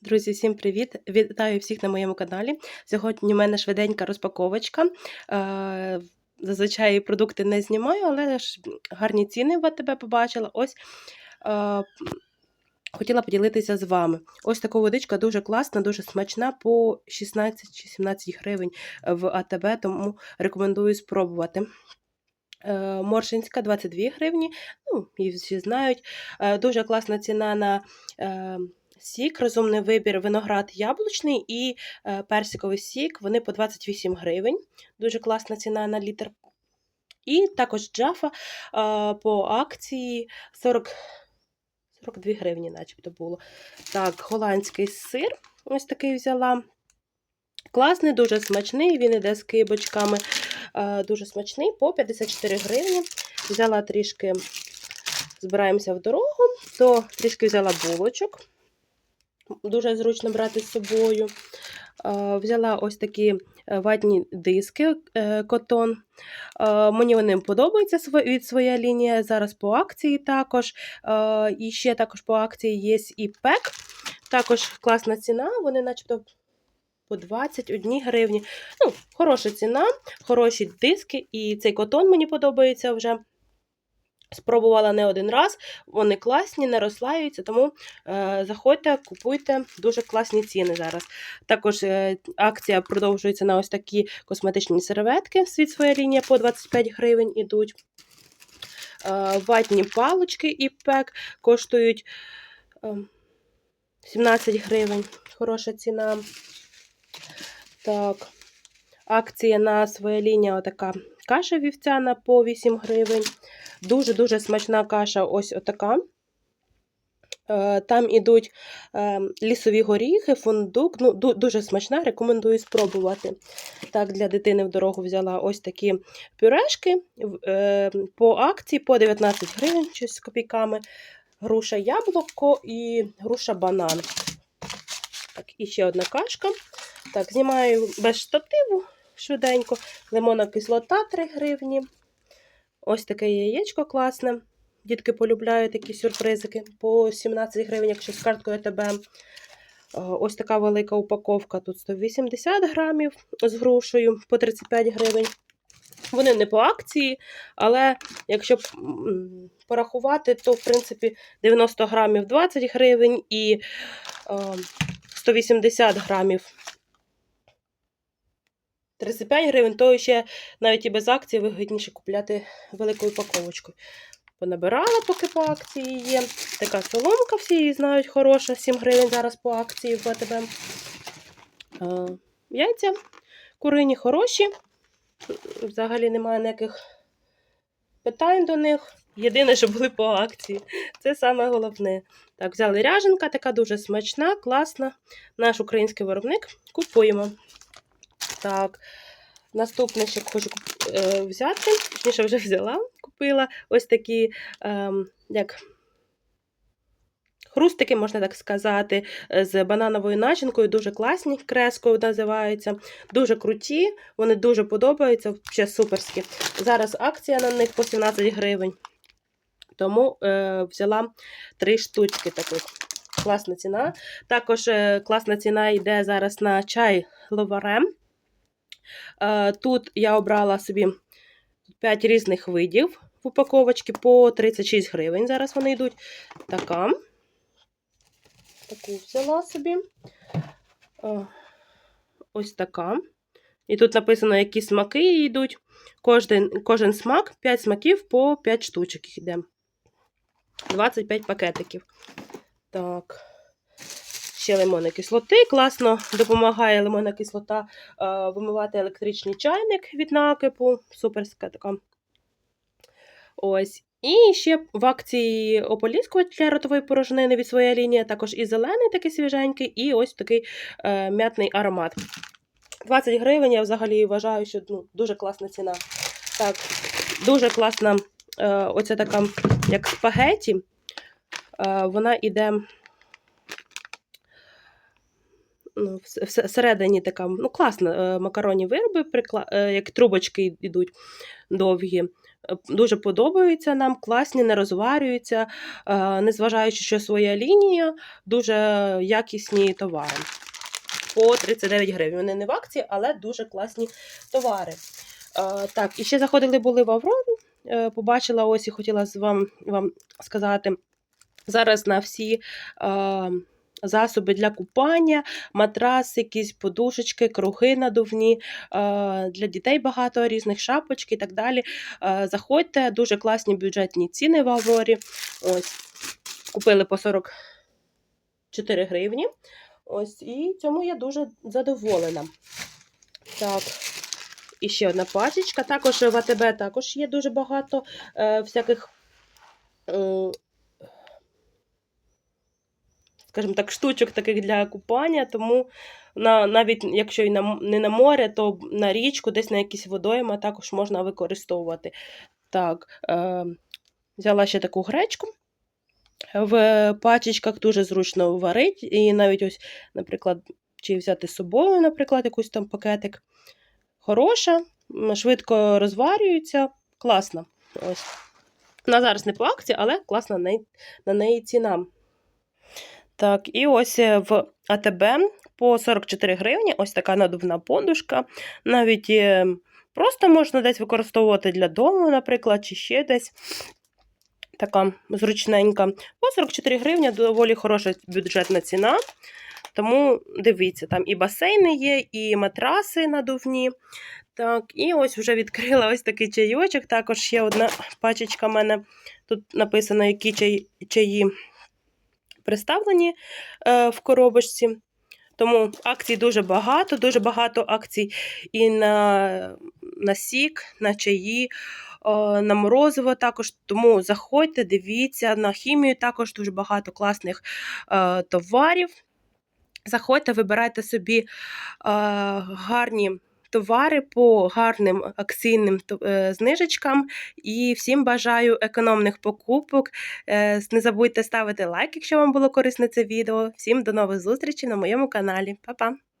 Друзі, всім привіт! Вітаю всіх на моєму каналі. Сьогодні в мене швиденька розпаковочка. Е, Зазвичай продукти не знімаю, але ж гарні ціни в АТБ побачила. Ось е, хотіла поділитися з вами. Ось така водичка дуже класна, дуже смачна, по 16 чи 17 гривень в АТБ, тому рекомендую спробувати. Е, Моршинська 22 гривні, ну, її всі знають. Дуже класна ціна на сік, розумний вибір, виноград яблучний і е, персиковий сік. Вони по 28 гривень. Дуже класна ціна на літр. І також джафа е, по акції 40, 42 гривні, начебто було. Так, голландський сир. Ось такий взяла. Класний, дуже смачний, він іде з кибочками. Е, Дуже смачний, по 54 гривні. Взяла трішки, збираємося в дорогу, то трішки взяла булочок. Дуже зручно брати з собою. Е, Взяла ось такі е, ватні диски е, котон. Мені вони подобаються від своя лінія. Зараз по акції також. І ще також по акції є і пек. Також класна ціна, вони начебто по 21 гривні. Ну, хороша ціна, хороші диски, і цей котон мені подобається вже. Спробувала не один раз, вони класні, не розслаюються, тому е, заходьте, купуйте дуже класні ціни зараз. Також е, акція продовжується на ось такі косметичні серветки. Світ своя лінія по 25 гривень ідуть. Е, ватні палочки і пек коштують е, 17 гривень. Хороша ціна. Так, акція на своя лінія отака каша вівцяна по 8 гривень. Дуже-дуже смачна каша, ось отака. Е, Там ідуть е, лісові горіхи, фундук. Ну, дуже смачна, рекомендую спробувати. Так, для дитини в дорогу взяла ось такі пюрешки е, по акції по 19 гривень, щось з копійками. Груша яблуко і груша банан. Так, і ще одна кашка. Так, знімаю без штативу швиденько. Лимонна кислота 3 гривні. Ось таке яєчко класне. Дітки полюбляють такі сюрпризики по 17 гривень, якщо з карткою АТБ. Е, Ось така велика упаковка. Тут 180 грамів з грушею по 35 гривень. Вони не по акції, але якщо порахувати, то в принципі 90 грамів 20 гривень і е, 180 грамів 35 гривень, то ще навіть і без акції вигідніше купляти великою упаковочкою. Понабирала, поки по акції є. Така соломка, всі її знають, хороша, 7 гривень зараз по акції в АТБ. Е, Яйця курині хороші. Взагалі немає ніяких питань до них. Єдине, що були по акції. Це саме головне. Так, взяли ряженка, така дуже смачна, класна. Наш український виробник. Купуємо. Так, наступне, що хочу е, взяти, точніше, вже взяла, купила ось такі, ем, як хрустики, можна так сказати, е, з банановою начинкою, дуже класні, крескою називаються, дуже круті, вони дуже подобаються, ще суперські. Зараз акція на них по 17 гривень. Тому е, взяла три штучки таких. Класна ціна. Також е, класна ціна йде зараз на чай ловарем. Е, Тут я обрала собі 5 різних видів в упаковочці по 36 гривень. Зараз вони йдуть. Така. Таку взяла собі. Е, Ось така. І тут написано, які смаки йдуть. Кожен, кожен смак 5 смаків по 5 штучок йде. 25 пакетиків. Так. Ще лимонна кислоти. Класно допомагає лимонна кислота е, вимивати електричний чайник від накипу. Суперська така. Ось. І ще в акції ополіскувач для ротової порожнини від своєї лінії, також і зелений такий свіженький, і ось такий е, м'ятний аромат. 20 гривень, я взагалі вважаю, що ну, дуже класна ціна. Так, дуже класна е, оця така, як спагеті. Е, вона іде всередині така, ну, класна, е, макаронні вироби, е, як трубочки йдуть довгі. е, дуже подобаються нам, класні, не розварюються, незважаючи, що своя лінія, дуже якісні товари. По 39 гривень. Вони не в акції, але дуже класні товари. Так, і ще заходили були в Аврору. Побачила ось і хотіла вам, вам сказати. Зараз на всі засоби для купання, матраси, якісь подушечки, круги надувні, е, для дітей багато різних шапочки і так далі. Е, заходьте, дуже класні бюджетні ціни в Аврорі. Ось, купили по 44 гривні. Ось, і цьому я дуже задоволена. Так. І ще одна пачечка. Також в АТБ також є дуже багато е, всяких, е, скажімо так, штучок таких для купання. Тому на, навіть якщо і на, не на море, то на річку, десь на якісь водойми також можна використовувати. Так, е, взяла ще таку гречку. В пачечках дуже зручно варить, і навіть ось, наприклад, чи взяти з собою, наприклад, якийсь там пакетик. Хороша, швидко розварюється, класна. Ось. Вона зараз не по акції, але класна на неї ціна. Так, і ось е, в АТБ по 44 гривні ось така надувна подушка. Навіть е, просто можна десь використовувати для дому, наприклад, чи ще десь. Така зручненька. По 44 гривні доволі хороша бюджетна ціна. Тому дивіться, там і басейни є, і матраси надувні. Так, і ось вже відкрила ось такий чайочок. Також ще одна пачечка в мене. Тут написано, які чаї представлені е, в коробочці. Тому акцій дуже багато, дуже багато акцій і на, на сік, на чаї, на морозиво також. Тому заходьте, дивіться, на хімію також дуже багато класних е, товарів. Заходьте, вибирайте собі е, гарні товари по гарним акційним е, знижечкам. І всім бажаю економних покупок. Е, Не забудьте ставити лайк, якщо вам було корисне це відео. Всім до нових зустрічей на моєму каналі. Па-па!